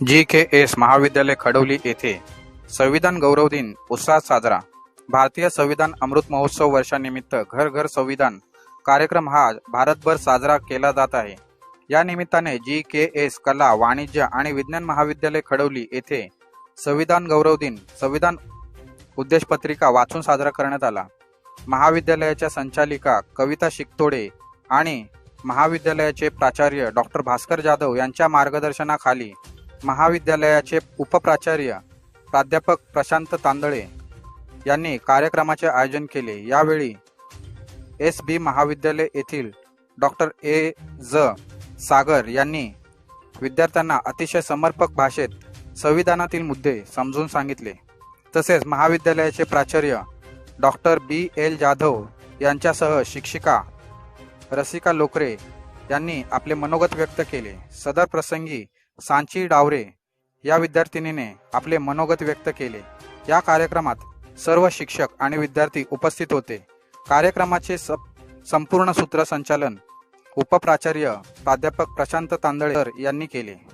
जी के S महाविद्यालय खडवली येथे संविधान गौरव दिन उत्साहात साजरा. भारतीय संविधान अमृत महोत्सव वर्षानिमित्त घर घर संविधान कार्यक्रम हा भारतभर साजरा केला जात आहे. या निमित्ताने जी के एस कला वाणिज्य आणि विज्ञान महाविद्यालय खडवली येथे संविधान गौरव दिन संविधान उद्देशपत्रिका वाचून साजरा करण्यात आला. महाविद्यालयाच्या संचालिका कविता शिकतोडे आणि महाविद्यालयाचे प्राचार्य डॉक्टर भास्कर जाधव यांच्या मार्गदर्शनाखाली महाविद्यालयाचे उपप्राचार्य प्राध्यापक प्रशांत तांदळे यांनी कार्यक्रमाचे आयोजन केले. यावेळी एस बी महाविद्यालय येथील डॉक्टर ए ज सागर यांनी विद्यार्थ्यांना अतिशय समर्पक भाषेत संविधानातील मुद्दे समजून सांगितले. तसेच महाविद्यालयाचे प्राचार्य डॉक्टर बी एल जाधव यांच्यासह शिक्षिका रसिका लोकरे यांनी आपले मनोगत व्यक्त केले. सदर प्रसंगी सांची डावरे या विद्यार्थिनीने आपले मनोगत व्यक्त केले. या कार्यक्रमात सर्व शिक्षक आणि विद्यार्थी उपस्थित होते. कार्यक्रमाचे स- संपूर्ण सूत्रसंचालन उपप्राचार्य प्राध्यापक प्रशांत तांदळेकर यांनी केले.